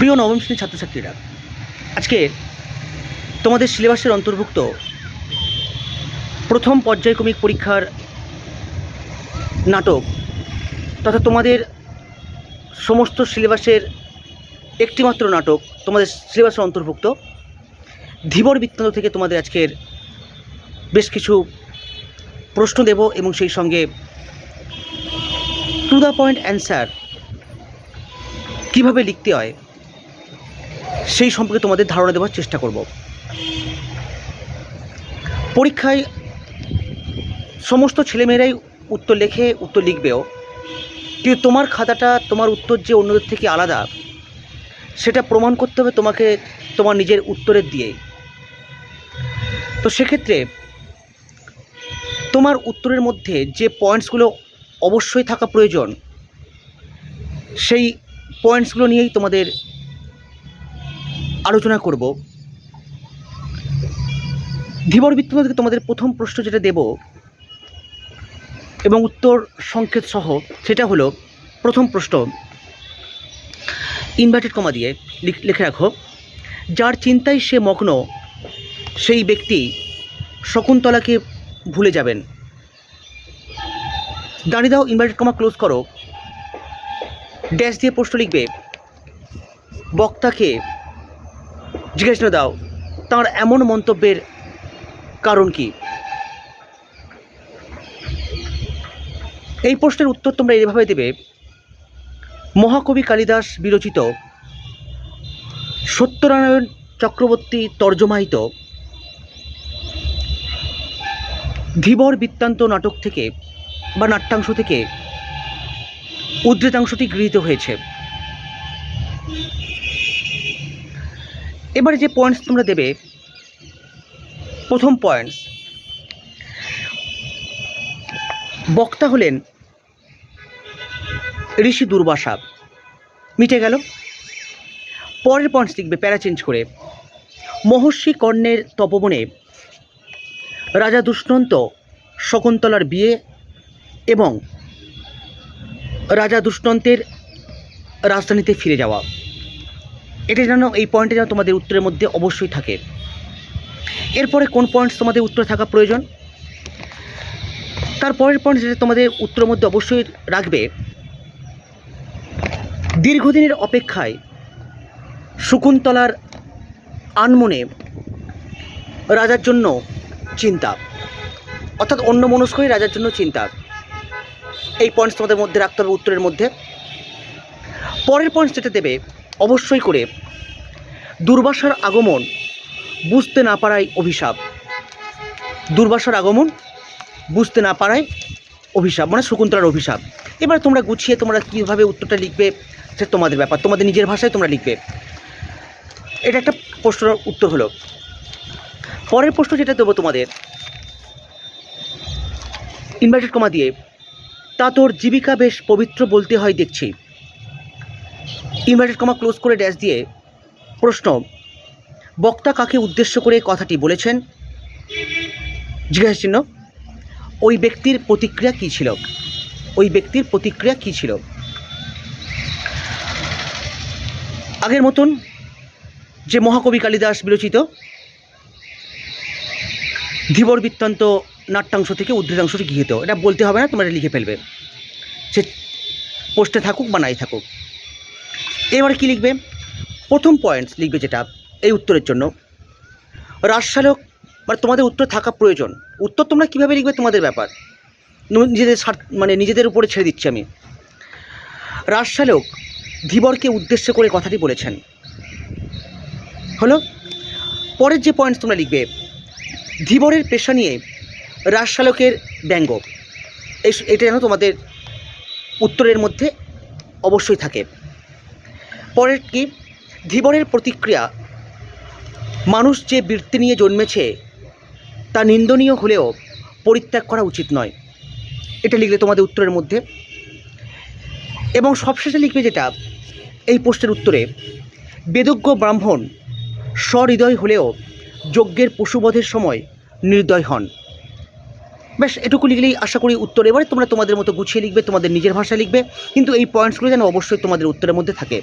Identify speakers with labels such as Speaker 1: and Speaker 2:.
Speaker 1: প্রিয় নবম শ্রেণির ছাত্রছাত্রীরা, আজকে তোমাদের সিলেবাসের অন্তর্ভুক্ত প্রথম পর্যায়ক্রমিক পরীক্ষার নাটক তথা তোমাদের সমস্ত সিলেবাসের একটিমাত্র নাটক তোমাদের সিলেবাসের অন্তর্ভুক্ত, ধীবর বৃত্তান্ত থেকে তোমাদের আজকের বেশ কিছু প্রশ্ন দেব এবং সেই সঙ্গে টু দ্য পয়েন্ট অ্যান্সার কীভাবে লিখতে হয় সেই সম্পর্কে তোমাদের ধারণা দেওয়ার চেষ্টা করব। পরীক্ষায় সমস্ত ছেলেমেয়েরাই উত্তর লেখে, উত্তর লিখবেও। কিন্তু তোমার খাতাটা, তোমার উত্তর যে অন্যদের থেকে আলাদা, সেটা প্রমাণ করতে হবে তোমাকে তোমার নিজের উত্তরের দিয়ে তো সেক্ষেত্রে তোমার উত্তরের মধ্যে যে পয়েন্টসগুলো অবশ্যই থাকা প্রয়োজন, সেই পয়েন্টসগুলো নিয়েই তোমাদের আলোচনা করব। ধীবর বৃত্ত থেকে তোমাদের প্রথম প্রশ্ন যেটা দেব এবং উত্তর সংকেত সহ, সেটা হলো প্রথম প্রশ্ন। ইনভার্টেড কমা দিয়ে লিখ- রাখো। যার চিন্তায় সে মগ্ন, সেই ব্যক্তি শকুন্তলাকে ভুলে যাবেন। দাঁড়িয়ে দাও ইনভার্টেড কমা ক্লোজ করো। ড্যাশ দিয়ে প্রশ্ন লিখবে। বক্তাকে জিজ্ঞাসা দাও, তার এমন মন্তব্যের কারণ কি? এই প্রশ্নের উত্তর তোমরা এইভাবে দেবে, মহাকবি কালিদাস বিরচিত সত্যনারায়ণ চক্রবর্তী তর্জমাহিত ধীবর বৃত্তান্ত নাটক থেকে বা নাট্যাংশ থেকে উদ্ধৃতাংশটি গৃহীত হয়েছে। এবারে যে পয়েন্টস তোমরা দেবে, প্রথম পয়েন্টস বক্তা হলেন ঋষি দুর্বাসা। মিটে গেল। পরের পয়েন্টস লিখবে প্যারা চেঞ্জ করে। মহর্ষি কর্ণের তপবনে রাজা দুষ্ণন্ত শকুন্তলার বিয়ে এবং রাজা দুষ্ণন্তের রাজধানীতে ফিরে যাওয়া। এটা যেন এই পয়েন্টে যেন তোমাদের উত্তরের মধ্যে অবশ্যই থাকে। এরপরে কোন পয়েন্টস তোমাদের উত্তরে থাকা প্রয়োজন? তারপরের পয়েন্ট যেটা তোমাদের উত্তরের মধ্যে অবশ্যই রাখবে, দীর্ঘদিনের অপেক্ষায় শকুন্তলার আনমনে রাজার জন্য চিন্তা, অর্থাৎ অন্য মনস্কই রাজার জন্য চিন্তা। এই পয়েন্টস তোমাদের মধ্যে রাখতে হবে উত্তরের মধ্যে। পরের পয়েন্টস যেটা দেবে অবশ্যই করে। দুর্বাসার আগমন বুঝতে না পারায় অভিশাপ। দুর্বাসার আগমন বুঝতে না পারায় অভিশাপ মানে শকুন্তলার অভিশাপ। এবার তোমরা গুছিয়ে তোমরা কীভাবে উত্তরটা লিখবে, সে তোমাদের ব্যাপার। তোমাদের নিজের ভাষায় তোমরা লিখবে। এটা একটা প্রশ্নের উত্তর হলো। পরের প্রশ্ন যেটা দেবো তোমাদের ইনভার্টেড কমা দিয়ে, তা তোর জীবিকা বেশ পবিত্র বলতে হয় দেখছি। ইনভার্টেড কমা ক্লোজ করে ড্যাশ দিয়ে প্রশ্ন, বক্তা কাকে উদ্দেশ্য করে কথাটি বলেছেন? জিজ্ঞাসা চিহ্ন ওই ব্যক্তির প্রতিক্রিয়া কী ছিল? ওই ব্যক্তির প্রতিক্রিয়া কী ছিল? আগের মতন যে মহাকবি কালিদাস বিরচিত ধীবর বৃত্তান্ত নাট্যাংশ থেকে উদ্ধৃতাংশটি গৃহীত। এটা বলতে হবে না, তোমরা লিখে ফেলবে। সে পোস্টে থাকুক বা নাই থাকুক। এবারে কী লিখবে? প্রথম পয়েন্টস লিখবে যেটা, এই উত্তরের জন্য। রাজশালক মানে তোমাদের উত্তর থাকা প্রয়োজন। উত্তর তোমরা কীভাবে লিখবে তোমাদের ব্যাপার? নিজেদের মানে নিজেদের উপরে ছেড়ে দিচ্ছি আমি। রাজশালক ধীবরকে উদ্দেশ্য করে কথাটি বলেছেন। হলো, পরের যে পয়েন্টস তোমরা লিখবে, ধীবরের পেশা নিয়ে রাজশালকের ব্যঙ্গ। এটা যেন তোমাদের উত্তরের মধ্যে অবশ্যই থাকে। পরের কি? ধীবরের প্রতিক্রিয়া। মানুষ যে বৃত্তি নিয়ে জন্মেছে, তা নিন্দনীয় হলেও পরিত্যাগ করা উচিত নয়। এটা লিখলে তোমাদের উত্তরের মধ্যে। এবং সবশেষে লিখবে যেটা, এই প্রশ্নের উত্তরে, বেদজ্ঞ ব্রাহ্মণ সহৃদয় হলেও যজ্ঞের পশুবধের সময় নির্দয় হন। ব্যাস, এটুকু লিখলেই আশা করি উত্তর এবারে তোমরা তোমাদের মতো গুছিয়ে লিখবে, তোমাদের নিজের ভাষায় লিখবে, কিন্তু এই পয়েন্টসগুলো যেন অবশ্যই তোমাদের উত্তরের মধ্যে থাকে।